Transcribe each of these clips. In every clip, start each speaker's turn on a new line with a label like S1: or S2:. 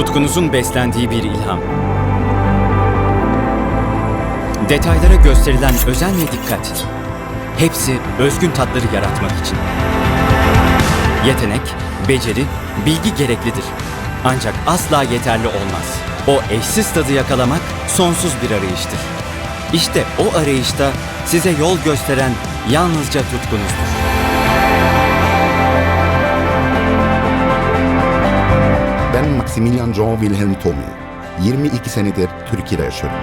S1: Tutkunuzun beslendiği bir ilham. Detaylara gösterilen özen ve dikkat. Hepsi özgün tatları yaratmak için. Yetenek, beceri, bilgi gereklidir. Ancak asla yeterli olmaz. O eşsiz tadı yakalamak sonsuz bir arayıştır. İşte o arayışta size yol gösteren yalnızca tutkunuzdur.
S2: Ben Maximilian Jean Wilhelm Tomi. 22 senedir Türkiye'de yaşıyorum.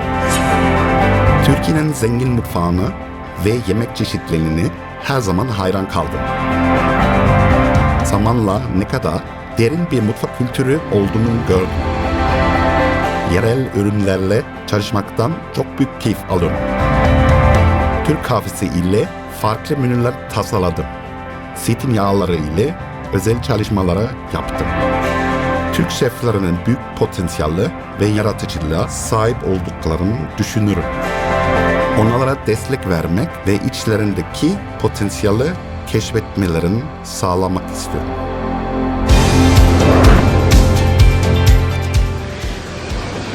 S2: Türkiye'nin zengin mutfağını ve yemek çeşitlerini her zaman hayran kaldım. Zamanla ne kadar derin bir mutfak kültürü olduğunu gördüm. Yerel ürünlerle çalışmaktan çok büyük keyif alıyorum. Türk kahvesi ile farklı menüler tasarladım. Zeytinyağları ile özel çalışmaları yaptım. Türk şeflerinin büyük potansiyeli ve yaratıcılığa sahip olduklarını düşünürüm. Onlara destek vermek ve içlerindeki potansiyeli keşfetmelerini sağlamak istiyorum.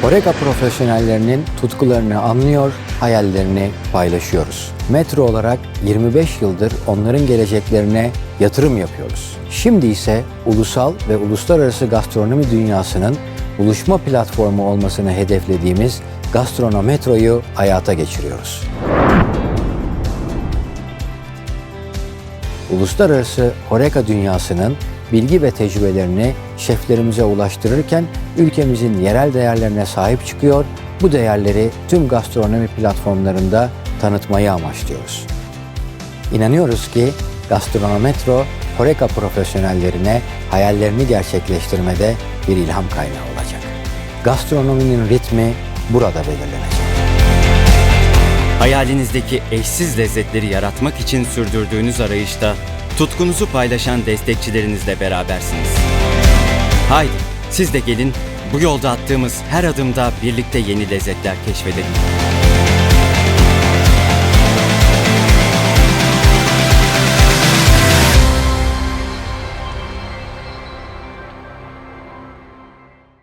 S3: Horeca profesyonellerinin tutkularını anlıyor, hayallerini paylaşıyoruz. Metro olarak 25 yıldır onların geleceklerine yatırım yapıyoruz. Şimdi ise ulusal ve uluslararası gastronomi dünyasının buluşma platformu olmasını hedeflediğimiz Gastronometro'yu hayata geçiriyoruz. Uluslararası Horeca dünyasının bilgi ve tecrübelerini şeflerimize ulaştırırken ülkemizin yerel değerlerine sahip çıkıyor, bu değerleri tüm gastronomi platformlarında tanıtmayı amaçlıyoruz. İnanıyoruz ki Gastronometro, Horeca profesyonellerine hayallerini gerçekleştirmede bir ilham kaynağı olacak. Gastronominin ritmi burada belirlenecek.
S1: Hayalinizdeki eşsiz lezzetleri yaratmak için sürdürdüğünüz arayışta tutkunuzu paylaşan destekçilerinizle berabersiniz. Haydi siz de gelin bu yolda attığımız her adımda birlikte yeni lezzetler keşfedelim.